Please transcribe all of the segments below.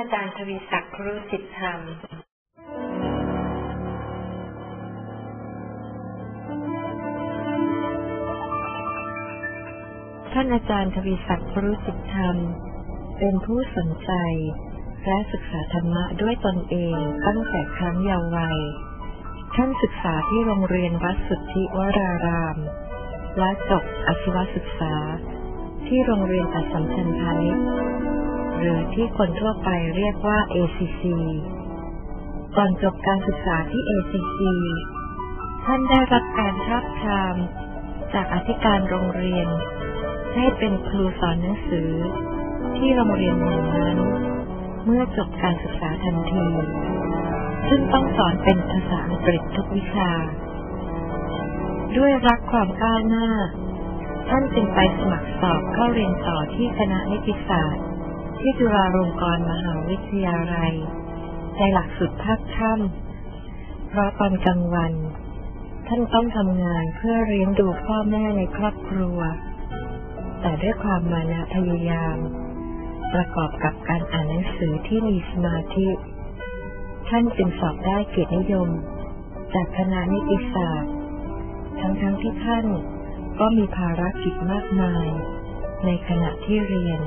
อาจารย์ทวีศักดิ์ครุสิทธธรรมท่านอาจารย์ทวีศักดิ์ครุสิทธธรรม เป็นผู้สนใจ และศึกษาธรรมะด้วยตนเองตั้งแต่ครั้งเยาว์วัย ท่านศึกษาที่โรงเรียนวัดสุทธิวราราม และจบอาชีวศึกษาที่โรงเรียนอัสสัมชัญพาณิชย์ หรือที่คนทั่วไปเรียกว่า ACC ก่อนจบการศึกษาที่ ACC ท่านได้รับการทาบทามจากอธิการโรงเรียน ให้เป็นครูสอนหนังสือ ที่โรงเรียนแห่งนั้น เมื่อจบการศึกษาทันที ซึ่งต้องสอนเป็นภาษาอังกฤษทุกวิชา ด้วยรักความก้าวหน้า ท่านจึงไปสมัครสอบเข้าเรียนต่อที่คณะนิติศาสตร์ ที่จุฬาลงกรณ์มหาวิทยาลัย ในหลักสูตรภาคค่ำเพราะตอนกลางวัน ท่านต้องทำงานเพื่อเลี้ยงดูพ่อแม่ในครอบครัว แต่ด้วยความมานะพยายาม ประกอบกับการอ่านหนังสือที่มีสมาธิ ท่านจึงสอบได้เกียรตินิยม จากคณะนิติศาสตร์ ทั้งๆทที่ท่านก็มีภารกิจมากมาย ในขณะที่เรียน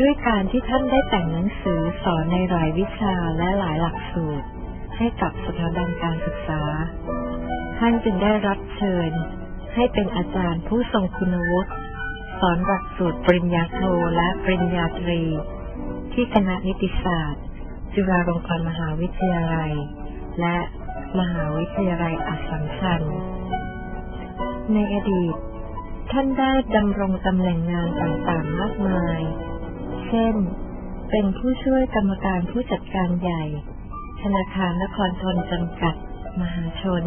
ด้วยการที่ท่านได้แต่งหนังสือสอนในหลายวิชาและหลายหลักสูตร ให้กับสถาบันการศึกษา ท่านจึงได้รับเชิญ ให้เป็นอาจารย์ผู้ทรงคุณวุฒิสอนหลักสูตรปริญญาโทและปริญญาตรี ที่คณะนิติศาสตร์ จุฬาลงกรณ์มหาวิทยาลัย และมหาวิทยาลัยอัสสัมชัญ ในอดีต ท่านได้ดำรงตำแหน่งงานต่างๆมากมาย เช่น เป็นผู้ช่วยกรรมการผู้จัดการใหญ่ ธนาคารนครทนจำกัด มหาชน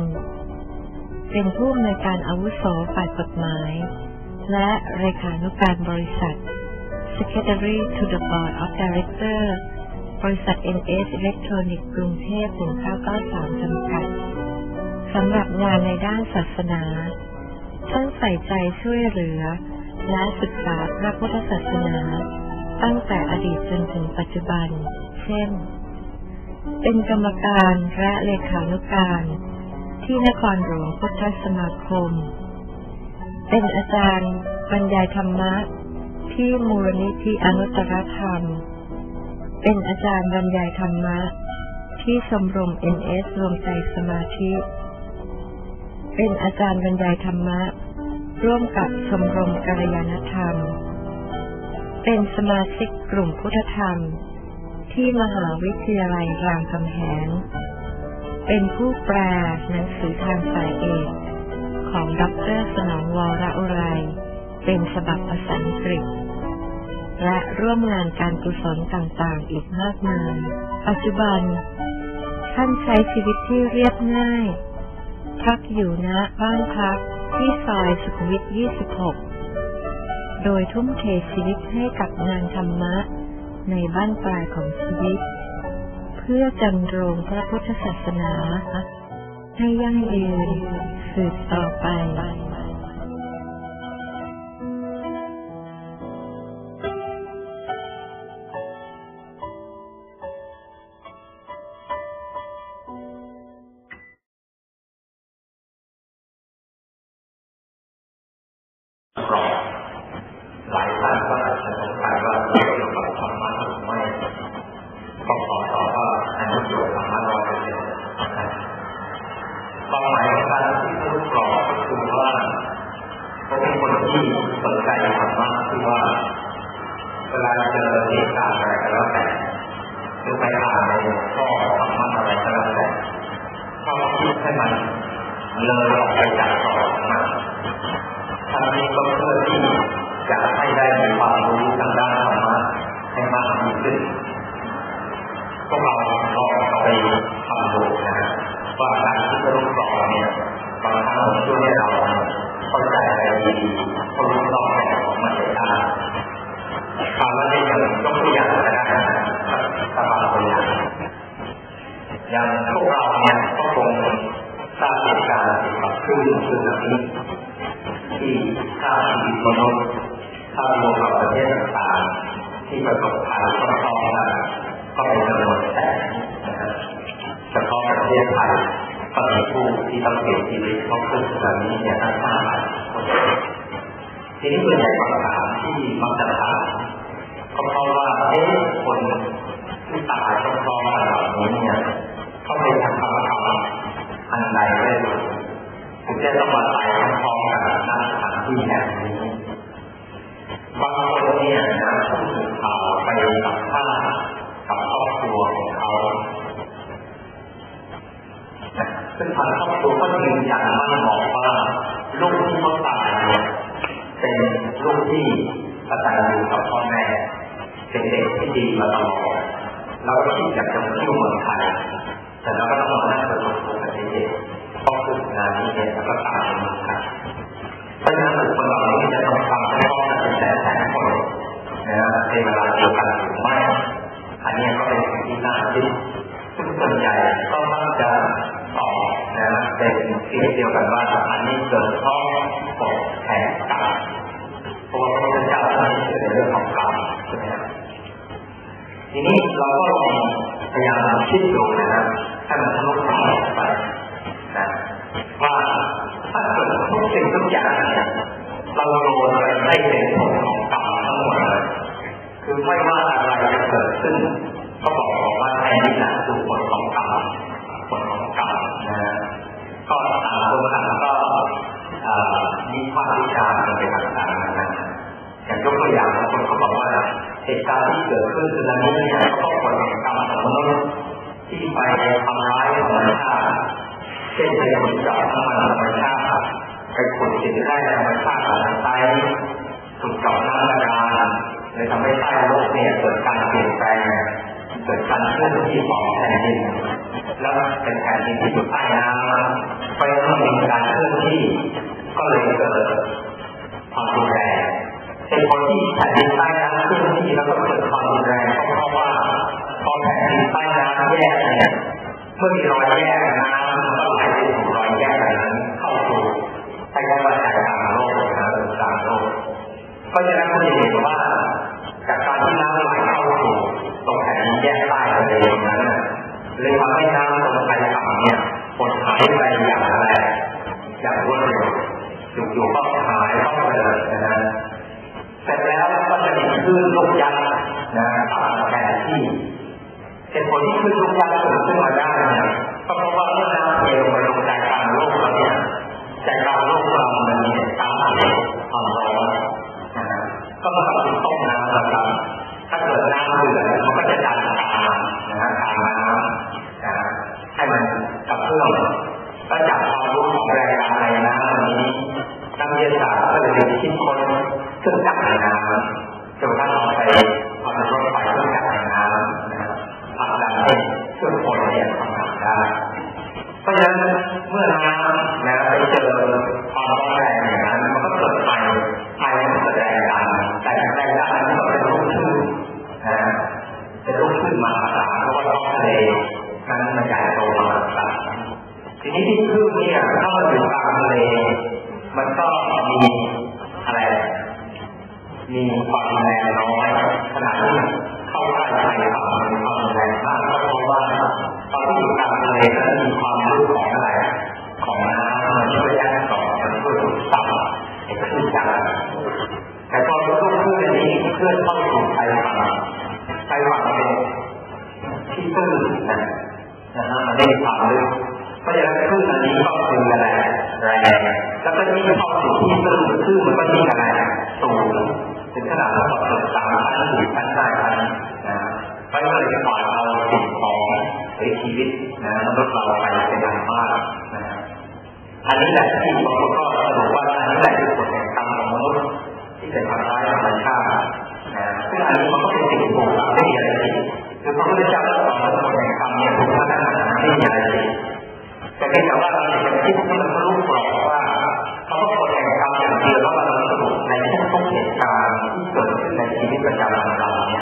เป็นผู้อำนวยการอาวุโสฝ่ายกฎหมาย และเลขานุการบริษัท Secretary to the Board of Directors บริษัท NS Electronic กรุงเทพ1993จำกัดสำหรับงานในด้านศาสนาท่านใส่ใจช่วยเหลือ และศึกษาพระพุทธศาสนา ตั้งแต่อดีตจนถึงปัจจุบัน เช่น เป็นกรรมการและเลขานุการ ที่นครหลวงพุทธสมาคม เป็นอาจารย์บรรยายธรรมะ ที่มูลนิธิอนุตตรธรรม เป็นอาจารย์บรรยายธรรมะ ที่ชมรม NS รวมใจสมาธิ เป็นอาจารย์บรรยายธรรมะ ร่วมกับชมรมกัลยาณธรรม เป็นสมาชิกกลุ่มพุทธธรรม ที่มหาวิทยาลัยรามคำแหง เป็นผู้แปลหนังสือทางสายเอกของดรสนองวรอุไร เป็นฉบับภาษาอังกฤษ และร่วมงานการกุศลต่างๆ อีกมากมาย ปัจจุบัน ท่านใช้ชีวิตที่เรียบง่าย พักอยู่ณบ้านพักที่ซอยสุขุมวิท 26 โดยทุ่มเทชีวิตให้กับงานธรรมะ ในบ้านปลายของชีวิต เพื่อจำรงพระพุทธศาสนา ให้ยั่งยืนสืบต่อไป ต้องขอตอบว่าอันนี้เกี่ยวกับธรรมะร้อยเปอร์เซ็นต์ความหมายของการที่พูดกรอบก็คือว่าเขาเป็นคนที่สนใจธรรมะคือว่า เวลาเจอเหตุการณ์อะไรก็แล้วแต่หรือไปอ่านในหัวข้อธรรมะอะไรก็แล้วแต่ชอบคิดให้มันเลยออกไปจากกรอบนะทางนี้ก็เพื่อที่จะให้ได้มีความรู้ทางด้านธรรมะให้มากยิ่งขึ้น พวกเราลองไปทำดูนะว่าการที่จะรู้กรอเนี่ยบางครั้งช่วยให้เราเข้าใจอะไรดีๆเขารู้รอบของมันได้คำว่าได้ย่างยกตัวอย่างก็ได้นะถ้าบางตัวอย่างอย่างพวกเราเนี่ยก็คงทราบเหตุการณ์เกี่ยวกับคลื่นสึนามิที่ฆ่าชีวิตมนุษย์ถ้ารวมกับประเทศต่างๆที่ประสบภัยพร้อมๆกัน ก็เป็นจำนวนแสนนะครับเฉพาะประเทศไทยก็มีผู้ ที่ต้องเสียชีวิตเพราะเครื่องแบบนี้เนี่ยตั้งห้าล้านคนทีนี้ส่วนใหญ่คำถามที่มักจะถามก็เพราะว่าเอ๊ะ ลูกที่เขาตายเนี่ยเป็นลูกที่กตัญญูกับพ่อแม่ เป็นเด็กที่ดีมาตลอดเราก็คิดอยากจะมาเที่ยวเมืองไทยแต่เราก็ต้องมานั่งประสบอุบัติเหตุเพราะฝึกงานนี้เนี่ยแล้วก็ตายในเมืองไทยเพราะฉะนั้นคนเราเนี่ยจะต้องทำให้พ่อแม่เป็นแสนแสนคนนะในเวลาเดียวกัน ทีนี้เราก็ลองพยายามคิดดูนะครับให้มันทะลุทะลวไปนะว่าถ้าเกิดทุกสิ่งทุกอย่างเนี่ยเราโดนไรได้เป็นผลของกรรมทั้งหมดเลยคือไม่ว่าอะไรจะเกิดขึ้นก็บอกว่าแทนนี่แหละคือผลของ การที่เกิดขึ้นคือนั้นเนี่ยก็ผลของกรรมของมนุษย์ที่ไปทำร้ายธรรมชาติเช่นไปขุดเจาะน้ำมันธรรมชาติไปขุดสินได้ธรรมชาติของไตขุดเจาะน้ำบาดาลเลยทำให้ใต้โลกเนี่ยเกิดการเปลี่ยนแปลงเกิดการเคลื่อนที่ของแผ่นดินแล้วเป็นแผ่นดินที่อยู่ใต้น้ำไปเมื่อมีการเคลื่อนที่ก็เลยเกิดความรุนแรง เป็นคนที่แผ่นดินใต้น้ำเคลื่อนที่แล้วก็เกิดความรุนแรงเพราะว่าพอแผ่นดินใต้น้ำแยกเนี่ยเมื่อมีรอยแยกน้ำมันก็ไหลไปสู่รอยแยกนั้นเข้าสู่ใช้คำว่าใจกลางโลกนะกลางโลกเพราะฉะนั้นคุณจะเห็นว่าจากการที่น้ำไหลเข้าสู่ตรงแผ่นดินแยกใต้ทะเลนั้นเลยทำให้น้ำตรงไทยฝั่งเนี่ยหดหายไปอย่างแรงอย่างรวดเร็วอยู่ๆก็หายเข้าไปเลยนะฮะเสร็จแล้วก็จะมีคลื่นลูกยักษ์นะตามแผนที่เป็นผลที่คลื่นลูกยักษ์เกิดขึ้นมาได้เนี่ยก็เพราะว่าเมื่อน้ำเทลงไปลงใจกลางโลกแล้วเนี่ยใจกลางโลกเรามันมีตามเหตุความร้อนนะก็มากับต้มน้ำนะครับถ้าเกิดน้ำเดือดมันก็จะดันตามนะฮะตามน้ำนะให้มันกระเพื่อมก็จากความรู้ของแรงงานในน้ำนี้นักวิทยาศาสตร์ก็เลยคิดค้น เครื่องจักรในน้ำจนกระทั่งเอาไปเอาไปรถไฟเครื่องจักรในน้ำนะครับผลักดันให้เครื่องคนเนี่ย อันนี้